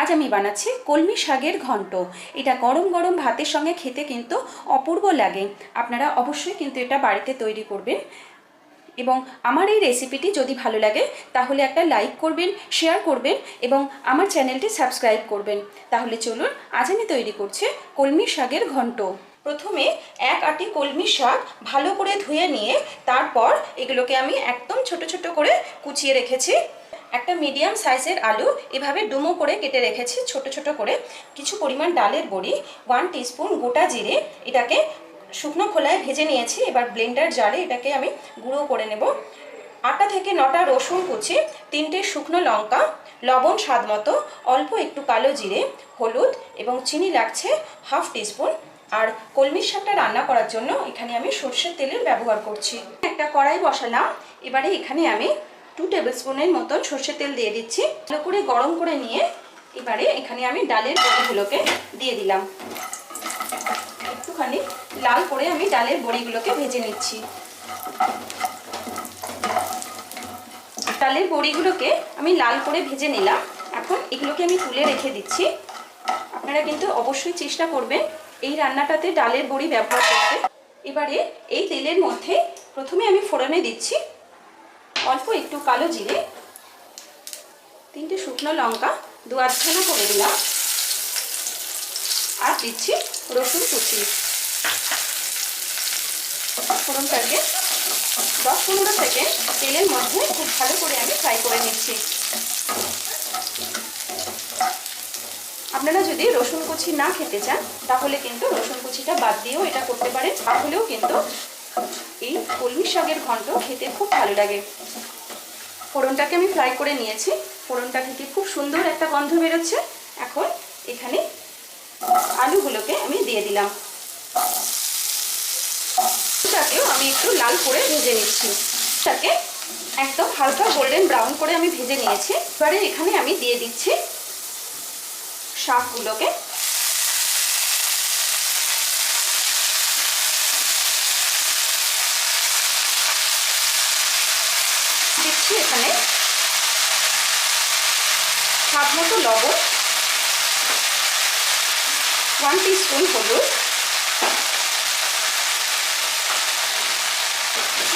আজ আমি বানাচ্ছি কলমি শাকের ঘন্ট। এটা গরম গরম ভাতের সঙ্গে খেতে কিন্তু অপূর্ব লাগে। আপনারা অবশ্যই কিন্তু এটা বাড়িতে তৈরি করবেন। এবং আমার এই রেসিপিটি যদি ভালো লাগে, তাহলে একটা লাইক করবেন, শেয়ার করবেন এবং আমার চ্যানেলটি সাবস্ক্রাইব করবেন। তাহলে চলুন, আজ আমি তৈরি করছি কলমি শাকের ঘন্ট। প্রথমে এক আটি কলমি শাক ভালো করে ধুয়ে নিয়ে তারপর এগুলোকে আমি একদম ছোট ছোট করে কুচিয়ে রেখেছি। একটা মিডিয়াম সাইজের আলু এভাবে ডুমো করে কেটে রেখেছি, ছোট ছোট করে। কিছু পরিমাণ ডালের বড়ি ওয়ান টিস্পুন গোটা জিরে, এটাকে শুকনো খোলায় ভেজে নিয়েছি। এবার ব্লেন্ডার জারে এটাকে আমি গুঁড়ো করে নেব। আটা থেকে নটা রসুন কুচি, তিনটে শুকনো লঙ্কা, লবণ স্বাদ মতো, অল্প একটু কালো জিরে, হলুদ এবং চিনি লাগছে হাফ টিস্পুন আর কলমির শাকটা রান্না করার জন্য এখানে আমি সর্ষের তেলের ব্যবহার করছি। একটা কড়াই বসালাম। এবারে এখানে আমি টু টেবিল স্পুনের মতন সর্ষের তেল দিয়ে দিচ্ছি। ভালো করে গরম করে নিয়ে এবারে এখানে আমি ডালের বড়িগুলোকে দিয়ে দিলাম। একটুখানি লাল করে আমি ডালের বড়িগুলোকে ভেজে নিচ্ছি। ডালের বড়িগুলোকে আমি লাল করে ভেজে নিলাম। এখন এগুলোকে আমি তুলে রেখে দিচ্ছি। আপনারা কিন্তু অবশ্যই চেষ্টা করবেন এই রান্নাটাতে ডালের বড়ি ব্যবহার করতে। এবারে এই তেলের মধ্যে প্রথমে আমি ফোড়নে দিচ্ছি। অল্প একটু কালো জিরে, তিনটে শুকনো লঙ্কা, দু আধখানা করে দিলাম, আর দিচ্ছি রসুন কুচি। ফোড়নটাকে দশ পনেরো সেকেন্ড তেলের মধ্যে খুব ভালো করে আমি ফ্রাই করে নিচ্ছি। আপনারা যদি রসুন কুচি না খেতে চান, তাহলে কিন্তু রসুন কুচিটা বাদ দিয়েও এটা করতে পারেন তাহলেও কিন্তু এই কলমি শাকের ঘন্ট খেতে খুব ভালো লাগে। ফোড়নটাকে আমি ফ্রাই করে নিয়েছি। ফোড়নটা থেকে খুব সুন্দর একটা গন্ধ বেরোচ্ছে। এখন এখানে আলুগুলোকে আমি দিয়ে দিলাম। এটাকেও আমি একটু লাল করে ভেজে নিচ্ছি। এটাকে একদম হালকা গোল্ডেন ব্রাউন করে আমি ভেজে নিয়েছি। এবারে এখানে আমি দিয়ে দিচ্ছি শাকগুলোকে। দিচ্ছি এখানে স্বাদ মতো লবণ ওয়ান টিস্পুন হলুদ,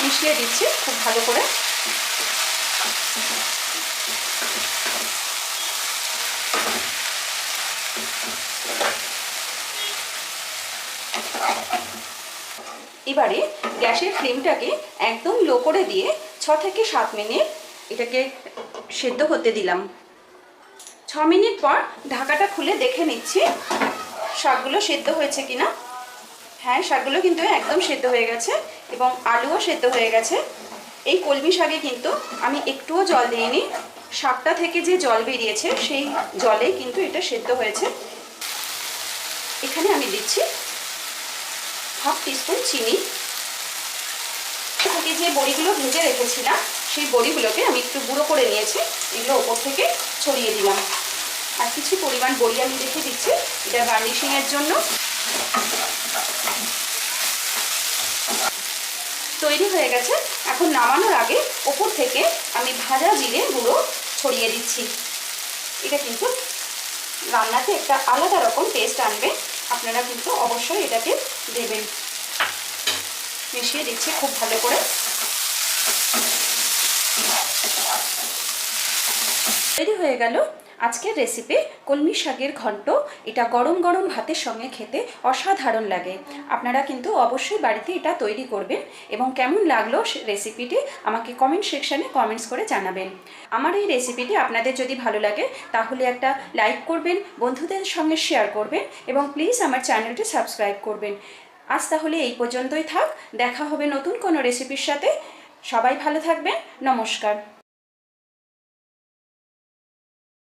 মিশিয়ে দিচ্ছি খুব ভালো করে। এবারে গ্যাসের ফ্লেমটাকে একদম লো করে দিয়ে ছ থেকে সাত মিনিট এটাকে সেদ্ধ হতে দিলাম। ছ মিনিট পর ঢাকাটা খুলে দেখে নিচ্ছি শাকগুলো সেদ্ধ হয়েছে কিনা। হ্যাঁ শাকগুলো কিন্তু একদম সেদ্ধ হয়ে গেছে এবং আলুও সেদ্ধ হয়ে গেছে। এই কলমি শাকে কিন্তু আমি একটুও জল দিইনি। শাকটা থেকে যে জল বেরিয়েছে সেই জলেই কিন্তু এটা সেদ্ধ হয়েছে। এখানে আমি দিচ্ছি হাফ টিস্পুন চিনি। থেকে যে বড়িগুলো ভেজে রেখেছিলাম, সেই বড়িগুলোকে আমি একটু গুঁড়ো করে নিয়েছি, এগুলো ওপর থেকে ছড়িয়ে দিলাম। আর কিছু পরিমাণ বড়ি আমি রেখে দিচ্ছি, এটা গার্নিশিংয়ের জন্য। তৈরি হয়ে গেছে। এখন নামানোর আগে ওপর থেকে আমি ভাজা জিরে গুঁড়ো ছড়িয়ে দিচ্ছি। এটা কিন্তু রান্নাতে একটা আলাদা রকম টেস্ট আনবে। আপনারা কিন্তু অবশ্যই এটাকে দেবেন। মিশিয়ে দিচ্ছি খুব ভালো করে। তৈরি হয়ে গেল আজকের রেসিপি কলমি শাকের ঘন্ট। এটা গরম গরম ভাতের সঙ্গে খেতে অসাধারণ লাগে। আপনারা কিন্তু অবশ্যই বাড়িতে এটা তৈরি করবেন এবং কেমন লাগল রেসিপিটি আমাকে কমেন্ট সেকশানে কমেন্টস করে জানাবেন। আমার এই রেসিপিটি আপনাদের যদি ভালো লাগে, তাহলে একটা লাইক করবেন, বন্ধুদের সঙ্গে শেয়ার করবেন এবং প্লিজ আমার চ্যানেলটি সাবস্ক্রাইব করবেন। আজ তাহলে এই পর্যন্তই থাক। দেখা হবে নতুন কোনো রেসিপির সাথে। সবাই ভালো থাকবেন। নমস্কার।